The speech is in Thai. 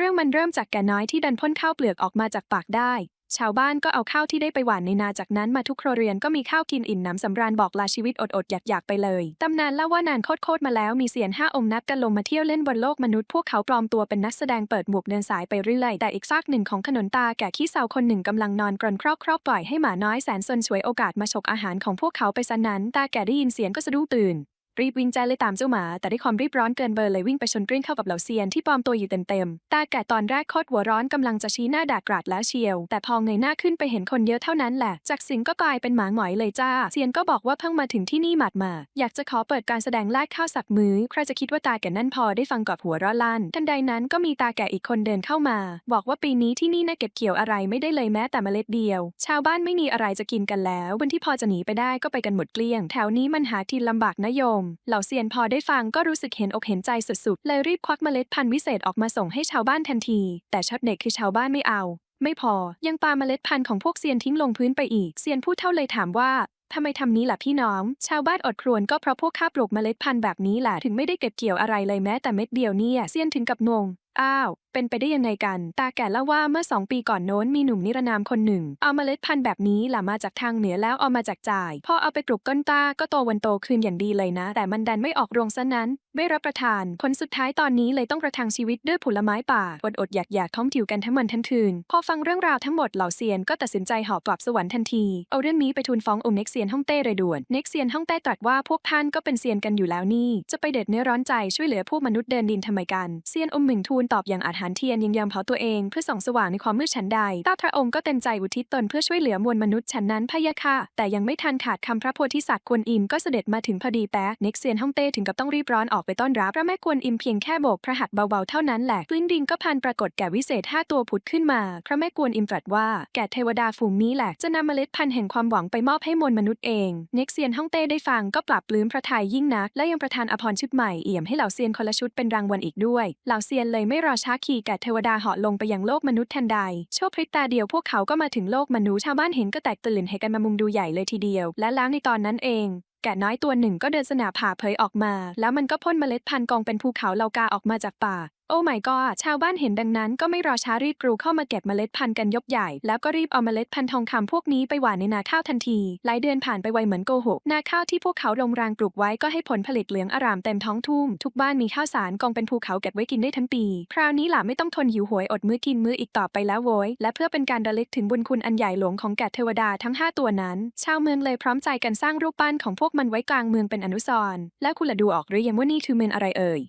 เรื่องมันเริ่มจากแก่น้อยที่ดันพ่นข้าวเปลือกออกมาจากปากได้ ชาวบ้านก็เอาข้าวที่ได้ไปหว่านในนาจากนั้นมาทุกครัวเรือนก็มีข้าวกินอิ่มหนำสำราญบอกลาชีวิตอดๆอยากๆไปเลย ตำนานเล่าว่านานโคตรๆมาแล้วมีเสียนห้าองค์นัดกันลงมาเที่ยวเล่นบนโลกมนุษย์พวกเขาปลอมตัวเป็นนักแสดงเปิดหมวกเดินสายไปเรื่อยแต่อีกซากหนึ่งของขนนตาแก่ขี้เศร้าคนหนึ่งกำลังนอนกรนครอกครอกปล่อยให้หมาน้อยแสนซนฉวยโอกาสมาฉกอาหารของพวกเขาไปซะนั้นตาแก่ได้ยินเสียงก็สะดุ้งตื่น รีบวิ่งแจ้เลยตามเจ้าหมา แต่ด้วยความรีบร้อนเกินเบอร์เลยวิ่งไปชนกลิ้งเข้ากับเหล่าเซียนที่ปลอมตัวอยู่เต็มๆ ตาแก่ตอนแรกโคตรหัวร้อนกำลังจะชี้หน้าด่ากราดแล้วเชียว แต่พอเงยหน้าขึ้นไปเห็นคนเยอะเท่านั้นแหละ จากสิงก็กลายเป็นหมาหงอยเลยจ้า เซียนก็บอกว่าเพิ่งมาถึงที่นี่หมาดมา อยากจะขอเปิดการแสดงแลกข้าวสักมื้อ ใครจะคิดว่าตาแก่นั่นพอได้ฟังกอบหัวร้อนลั่น ทันใดนั้นก็มีตาแก่อีกคนเดินเข้ามา บอกว่าปีนี้ที่นี่น่าเก็บเกี่ยวอะไรไม่ได้เลยแม้แต่เมล็ดเดียว ชาวบ้านไม่มีอะไรจะกินกันแล้ววันที่พอจะหนีไปได้ก็ไปกันหมดเกลี้ยง แถวนี้มันหากินลำบากนะโยมเหล่าเซียนพอได้ฟังก็รู้สึกเห็นอกเห็นใจสุดๆ เลยรีบควักเมล็ดพันธุ์วิเศษออกมาส่งให้ชาวบ้านทันที แต่ช็อตเด็กคือชาวบ้านไม่เอา ไม่พอยังปาเมล็ดพันธุ์ของพวกเซียนทิ้งลงพื้นไปอีกเซียนผู้เท่าเลยถามว่าทำไมทำนี้ล่ะพี่น้อง ชาวบ้านอดครวญก็เพราะพวกข้าปลูกเมล็ดพันธุ์แบบนี้แหละถึงไม่ได้เก็บเกี่ยวอะไรเลยแม้แต่เม็ดเดียวเนี่ยเซียนถึงกับงง อ้าวเป็นไปได้ยังไงกัน ตาแก่เล่าว่าเมื่อสองปีก่อนโน้นมีหนุ่มนิรนามคนหนึ่ง เอาเมล็ดพันธุ์แบบนี้ล่ะมาจากทางเหนือแล้วเอามาจากจ่าย พอเอาไปปลูกก้นตาก็โตวันโตคืนอย่างดีเลยนะ แต่มันดันไม่ออกรวงซะนั้น ไม่รับประทานผลสุดท้ายตอนนี้เลยต้องประทังชีวิตด้วยผลไม้ป่า อดอดอยากอยากท้องถิวกันทั้งวันทั้งคืน พอฟังเรื่องราวทั้งหมดเหล่าเซียนก็ตัดสินใจหอบกลับสวรรค์ทันที เอาเรื่องนี้ไปทูลฟ้ององค์เน็กเซียนฮ่องเต้เลยด่วน เน็กเซียนฮ่องเต้ตรัสว่าพวกท่านก็เป็นเซียนกันอยู่แล้วนี่ จะไปเด็ดเนื้อร้อนใจช่วยเหลือพวกมนุษย์เดินดินทำไมกัน เซียนอมหมิงทูลตอบอย่างอาถรรพ์เทียนยังยอมเผาตัวเองเพื่อส่องสว่างในความมืดชั้นใดต้าพระองค์ก็เต็มใจอุทิศตนเพื่อช่วยเหลือมวลมนุษย์ฉันนั้นพะยะค่ะ แต่ยังไม่ทันขาดคำพระโพธิสัตว์กวนอิมก็เสด็จมาถึงพอดีแป๊ะเน็กเซียนฮ่องเต้ถึงกับต้องรีบร้อนออกไปต้อนรับพระแม่กวนอิมเพียงแค่โบกพระหัตถ์เบาๆเท่านั้นแหละกลิ้งดินก็พันปรากฏแก่วิเศษห้าตัวผุดขึ้นมา พระแม่กวนอิมตรัสว่าแก่เทวดาฝูงนี้แหละจะนำเมล็ดพันธุ์แห่งความหวังไปมอบให้มวลมนุษย์เองเน็กเซียนฮ่องเต้ได้ฟังก็ปรับปลื้มพระทัยยิ่งนัก และยังประทานอภรชุดใหม่เอี่ยมให้เหล่าเซียนคนละชุดเป็นรางวัลอีกด้วยเหล่าเซียนเลยไม่รอช้าขี่แก่เทวดาเหาะลงไปยังโลกมนุษย์ทันใดโชคพริบตาเดียวพวกเขาก็มาถึงโลกมนุษย์ชาวบ้านเห็นก็แตกตื่นให้กันมามุงดูใหญ่เลยทีเดียว และแล้วในตอนนั้นเองแกะน้อยตัวหนึ่งก็เดินสนาผ่าเผยออกมา แล้วมันก็พ่นเมล็ดพันธุ์กองเป็นภูเขาเหลากาออกมาจากป่า โอ้ my god ชาวบ้านเห็นดังนั้นก็ไม่รอช้ารีบกรูเข้ามาเก็บเมล็ดพันธุ์กันยกใหญ่ แล้วก็รีบเอาเมล็ดพันธุ์ทองคำพวกนี้ไปหว่านในนาข้าวทันที หลายเดือนผ่านไปไวเหมือนโกหก นาข้าวที่พวกเขาลงรางปลูกไว้ก็ให้ผลผลิตเหลืองอร่ามเต็มท้องทุ่ง ทุกบ้านมีข้าวสารกองเป็นภูเขาเก็บไว้กินได้ทั้งปี คราวนี้หล่ะไม่ต้องทนหิวโหยอดมื้อกินมื้ออีกต่อไปแล้วโว้ย และเพื่อเป็นการระลึกถึงบุญคุณอันใหญ่หลวงของแกะเทวดาทั้งห้าตัวนั้น ชาวเมืองเลยพร้อมใจกันสร้างรูปปั้นของพวกมันไว้กลางเมืองเป็นอนุสรณ์แล้วคุณละดูออกหรือยังว่านี่คือเมืองอะไรเอ่ย